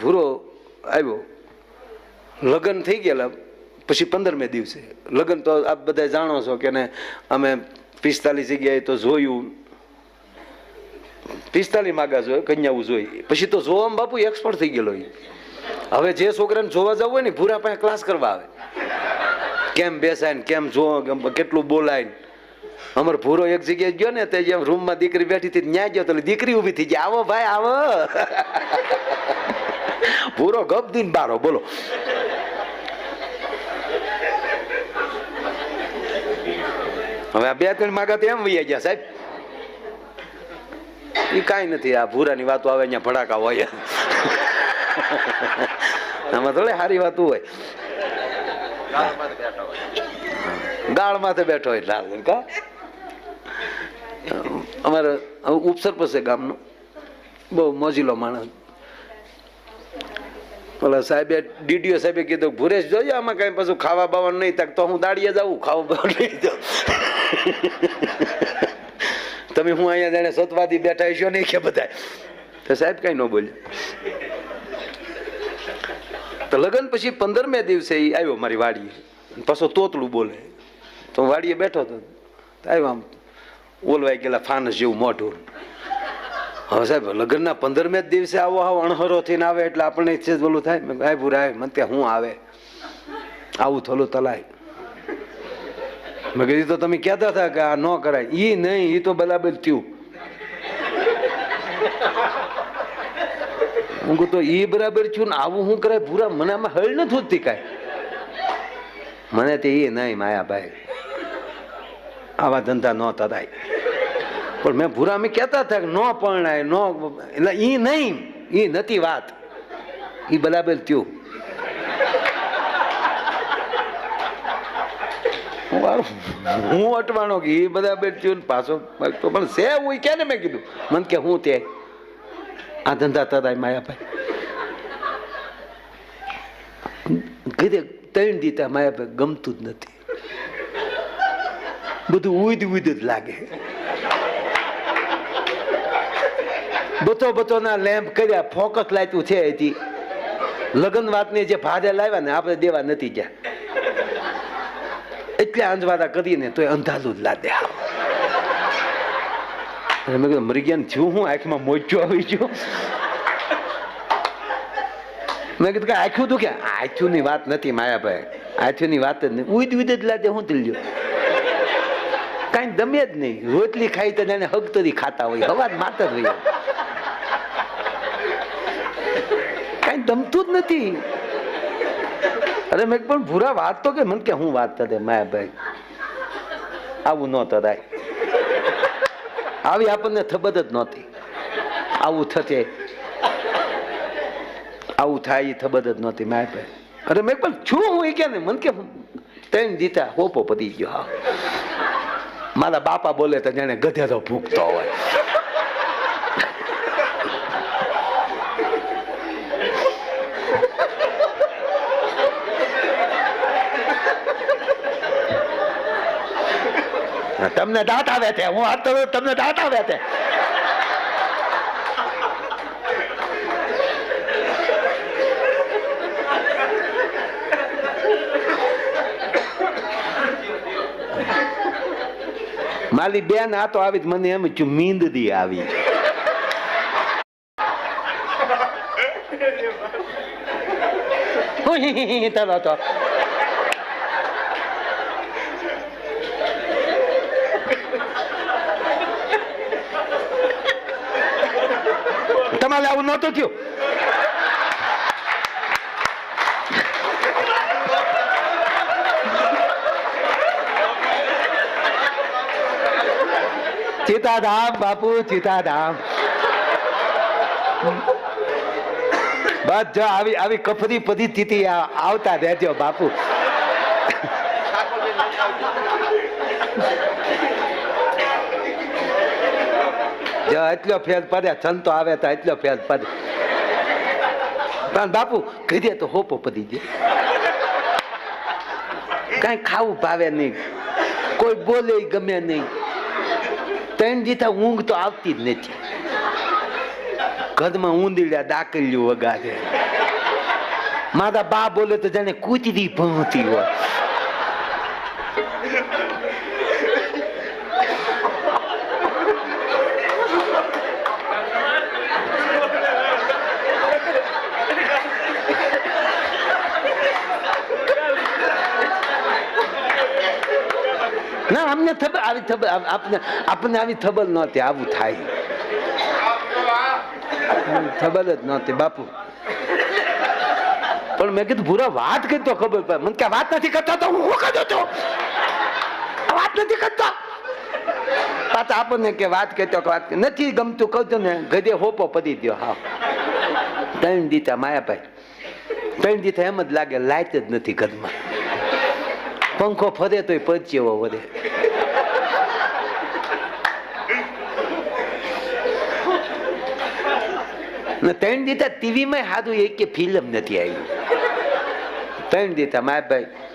ભૂરો આવ્યો. લગ્ન થઈ ગયેલા, પછી પંદરમે દિવસે. લગ્ન તો આપ બધા જાણો છો કે ને અમે પિસ્તાલીસ જગ્યાએ તો જોયું. પિસ્તાલીસ માગા જોઈએ કન્યાઓ જોઈ. પછી તો જોવામાં બાપુ એક્સપર્ટ થઈ ગયેલો. હવે જે છોકરાને જોવા જવું હોય ને ભૂરા પાસે ક્લાસ કરવા આવે. કેમ બેસાય ને, કેમ જો કેટલું બોલાય અમાર ભૂરો એક જગ્યાએ ગયો ને, તે જેમ રૂમમાં દીકરી બેઠી હતી ન્યા ગયો તો દીકરી ઊભી થઈ ગઈ. આવો ભાઈ, આવો. ભૂરો ગપ દિન બારો, બોલો. હવે આ બે ત્રણ માગા એમ વૈયા ગયા, સાહેબ. એ કાંઈ નથી, આ ભૂરાની વાતો આવે અહીંયા ભડાકા હોય. આમાં થોડી સારી વાત હોય. ગાળ માથે બેઠો હોય, લાલ કા? અમારે ઉપસરપંચ છે ગામનો. બહુ મોજીલો માણસ. ઓલા સાહેબે ડીડીઓ સાહેબે કીધું, ભુરેશ જોઈએ આમાં કઈ પાછું ખાવા બાવાનું નહીં તક તો હું દાડીએ જાઉં, ખાવા બાવાનું નહીં જાઉં તમે હું અહીંયા જાણે સતવાદી બેઠા છો નહીં કે બધા તો સાહેબ કઈ ન બોલ્યા. તો લગ્ન પછી પંદરમે દિવસે એ આવ્યો મારી વાડીએ. પાછો તોતલું બોલે. તો વાડીએ બેઠો હતો. આવ્યો આમ ઓલવાઈ ગયેલા ફાનસ જેવું મોઢું. હવે સાહેબ, લગ્નના પંદરમે જ દિવસે આવો આવો અણહરો થઈને આવે એટલે આપણને છે જ ઓલું થાય ભાઈ ભૂરાય, મને ત્યાં હું આવે? આવું થોલું તલાય. મેં કીધું તો તમે કહેતા હતા કે આ ન કરાય. એ નહીં એ તો બરાબર થયું. હું કહું, તો એ બરાબર થયું ને આવું હું કરાય? ભૂરા, મને આમાં હળ નથી હોતી કાંઈ. મને તે એ નહીં, માયાભાઈ. આવા ધંધા ન તરાય પણ મેં ભૂરા અમે કહેતા હતા કે ન પરણાય, ન એટલે ઈ નહીં, ઈ નથી વાત. એ બરાબર થયું. હું અટવાનો કે એ બધા બે થયું પાછો તો પણ છે હું કે ને મેં કીધું? મને કે હું તે? આ ધંધા તારા માયાભાઈ. કીધે ત્રણ દીતા માયાભાઈ ગમતું જ નથી. બધું ઉદ ઉદ જ લાગે. બતો બતોના લેમ્પ કર્યા, ફોકસ લાયતું છે હજી લગ્ન વાતની જે ભારે લાવ્યા ને, આપણે દેવા નથી ગયા. એટલે અંજવાદા કરીને તો અંધાલું જ લાદે. મેં કીધું, મરી થયું હું? આંખમાં મોજો આવી ગયો. મેં કીધું કે આખું તું કે આખું ની વાત નથી માયાભાઈ. આખું ની વાત જ નહીં. ઉદ ઉદ જ લાદે, હું દિલ્યો કાંઈ દમે જ નહીં. રોટલી ખાઈ તો એને હગ તરી ખાતા હોય. હવા જ માતર જ દમતું જ નથી. અરે મેં પણ ભૂરા વાત તો કે મને કે હું વાત થતી માયા ભાઈ. આવું ન તરાય આવી આપણને થબત જ નહોતી. આવું થશે આવું થાય એ થબત જ નહોતી માયાભાઈ અરે મેં પણ છું હું એ કે ને મને કે ત્રણ દીતા હોપો પતી ગયો, હા. મારા બાપા બોલે તો જાણે ગધેડો ભૂખતો હોય. તમને દાંત આવે છે હું હાથ કરું તમને દાંત આવે છે મારી બેન આ તો આવી મને એમ છું મીંદદી આવી તલો તો તમારે આવું નહોતું થયું. ચિતાધામ બાપુ, ચિતાધામ. બસ જો આવી આવી કફરી પરિસ્થિતિ આ- આવતા રહેજો બાપુ. જો એટલો ફેર પડે સંતો આવે તો એટલો ફેર પડે. પણ બાપુ, કીધે તો હોપો પડી જાય કઈ ખાવું ભાવે નહીં. કોઈ બોલે ગમે નહીં. ત્રણ દીધા ઊંઘ તો આવતી જ નથી. ઘરમાં ઊંધીડ્યા દાકલ્યું વગાડે. મારા બા બોલે તો જાણે કૂતરી ભણતી હોય. ના, અમને ખબર આવી ખબર આપને આપણને આવી ખબર નહોતી, આવું થાય. ખબર જ નહોતી, બાપુ. પણ મેં કીધું, ભૂરા, વાત કરી તો ખબર પડે. મને કે વાત નથી કરતો તો હું શું કરતો તો વાત નથી કરતો. પાછા આપણને કે વાત કહેતો કે વાત નથી ગમતું, કહું ને, ગધે હોપો પડી દ્યો, હા. ત્રણ દીતા માયાભાઈ. ત્રણ દીતા એમ જ લાગે, લાઈટ જ નથી ઘરમાં. પંખો ફરે તોય પરચેવો વધે ને ત્રણ દીતા ટીવીમાં સારું એક કે ફિલ્મ નથી આવી ત્રણ દીતા માય ભાઈ